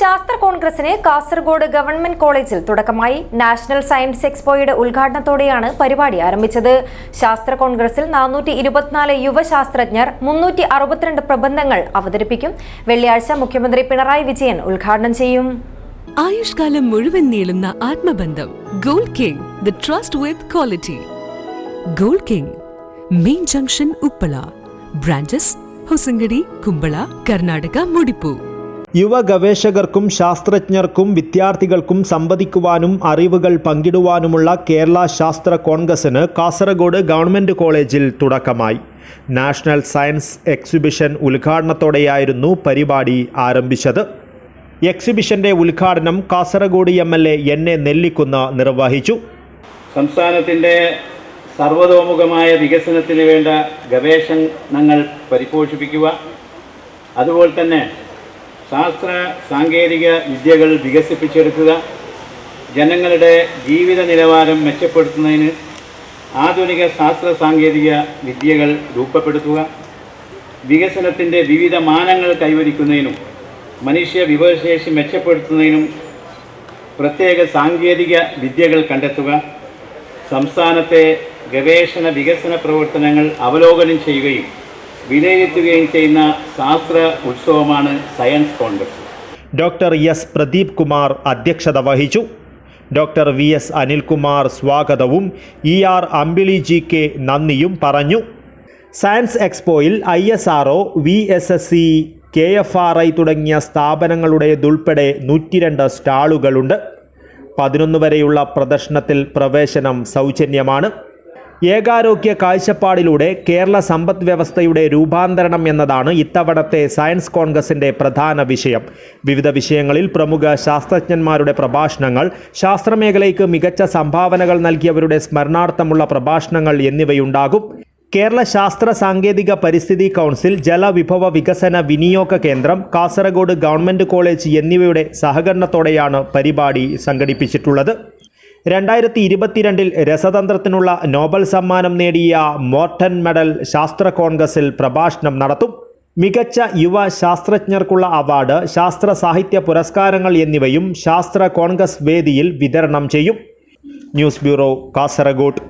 ശാസ്ത്ര കോൺഗ്രസിന് കാസർഗോഡ് ഗവൺമെന്റ് കോളേജിൽ തുടക്കമായി നാഷണൽ സയൻസ് എക്സ്പോയുടെ ഉദ്ഘാടനത്തോടെയാണ് പരിപാടി ആരംഭിച്ചത്. ശാസ്ത്ര കോൺഗ്രസിൽ നാനൂറ്റി ഇരുപത്തിനാല് യുവശാസ്ത്രജ്ഞർ മുന്നൂറ്റി അറുപത്തിരണ്ട് പ്രബന്ധങ്ങൾ അവതരിപ്പിക്കും. വെള്ളിയാഴ്ച മുഖ്യമന്ത്രി പിണറായി വിജയൻ ഉദ്ഘാടനം ചെയ്യും. ആയുഷ്കാലം മുഴുവൻ നീളുന്ന ആത്മബന്ധം gold king the trust with quality. Gold king main junction Uppala branches Hosangadi Kumbla Karnataka മുടിപ്പു. യുവ ഗവേഷകർക്കും ശാസ്ത്രജ്ഞർക്കും വിദ്യാർത്ഥികൾക്കും സംവദിക്കുവാനും അറിവുകൾ പങ്കിടുവാനുമുള്ള കേരള ശാസ്ത്ര കോൺഗ്രസിന് കാസർഗോഡ് ഗവൺമെന്റ് കോളേജിൽ തുടക്കമായി. നാഷണൽ സയൻസ് എക്സിബിഷൻ ഉദ്ഘാടനത്തോടെയായിരുന്നു പരിപാടി ആരംഭിച്ചത്. എക്സിബിഷന്റെ ഉദ്ഘാടനം Kasaragod M L A N A Nellikkunnu നിർവഹിച്ചു. സംസ്ഥാനത്തിന്റെ സർവതോമുഖമായ വികസനത്തിന് വേണ്ട ഗവേഷണങ്ങൾ പരിപോഷിപ്പിക്കുക. അതുപോലെ തന്നെ ശാസ്ത്ര സാങ്കേതിക വിദ്യകൾ വികസിപ്പിച്ചെടുക്കുക ജനങ്ങളുടെ ജീവിത നിലവാരം മെച്ചപ്പെടുത്തുന്നതിന് ആധുനിക ശാസ്ത്ര സാങ്കേതിക വിദ്യകൾ രൂപപ്പെടുത്തുക വികസനത്തിന്റെ വിവിധ മാനങ്ങൾ കൈവരിക്കുന്നതിനും മനുഷ്യ വിഭവശേഷി മെച്ചപ്പെടുത്തുന്നതിനും പ്രത്യേക സാങ്കേതിക വിദ്യകൾ കണ്ടെത്തുക സംസ്ഥാനത്തെ ഗവേഷണ വികസന പ്രവർത്തനങ്ങൾ അവലോകനം ചെയ്യുകയും വിലയിരുത്തുകയും ചെയ്യുന്ന ശാസ്ത്ര ഉത്സവമാണ് science congress. Doctor S Pradeep Kumar അധ്യക്ഷത വഹിച്ചു. ഡോക്ടർ വി എസ് അനിൽകുമാർ സ്വാഗതവും E R Ambili G K നന്ദിയും പറഞ്ഞു. Science എക്സ്പോയിൽ I S R O V S S C K F R I തുടങ്ങിയ സ്ഥാപനങ്ങളുടേതുൾപ്പെടെ നൂറ്റിരണ്ട് സ്റ്റാളുകളുണ്ട്. പതിനൊന്ന് വരെയുള്ള പ്രദർശനത്തിൽ പ്രവേശനം സൗജന്യമാണ്. ഏകാരോഗ്യ കാഴ്ചപ്പാടിലൂടെ കേരള സമ്പദ് വ്യവസ്ഥയുടെ രൂപാന്തരണം എന്നതാണ് ഇത്തവണത്തെ സയൻസ് കോൺഗ്രസിന്റെ പ്രധാന വിഷയം. വിവിധ വിഷയങ്ങളിൽ പ്രമുഖ ശാസ്ത്രജ്ഞന്മാരുടെ പ്രഭാഷണങ്ങൾ ശാസ്ത്രമേഖലയ്ക്ക് മികച്ച സംഭാവനകൾ നൽകിയവരുടെ സ്മരണാർത്ഥമുള്ള പ്രഭാഷണങ്ങൾ എന്നിവയുണ്ടാകും. കേരള ശാസ്ത്ര സാങ്കേതിക പരിസ്ഥിതി കൗൺസിൽ ജലവിഭവ വികസന വിനിയോഗ കേന്ദ്രം കാസർഗോഡ് ഗവൺമെന്റ് കോളേജ് എന്നിവയുടെ സഹകരണത്തോടെയാണ് പരിപാടി സംഘടിപ്പിച്ചിട്ടുള്ളത്. രണ്ടായിരത്തി ഇരുപത്തിരണ്ടിൽ രസതന്ത്രത്തിനുള്ള നോബൽ സമ്മാനം നേടിയ മോർട്ടൻ മെഡൽ ശാസ്ത്ര കോൺഗ്രസിൽ പ്രഭാഷണം നടത്തും. മികച്ച യുവ ശാസ്ത്രജ്ഞർക്കുള്ള അവാർഡ് ശാസ്ത്ര സാഹിത്യ പുരസ്കാരങ്ങൾ എന്നിവയും ശാസ്ത്ര കോൺഗ്രസ് വേദിയിൽ വിതരണം ചെയ്യും. News bureau Kasaragod.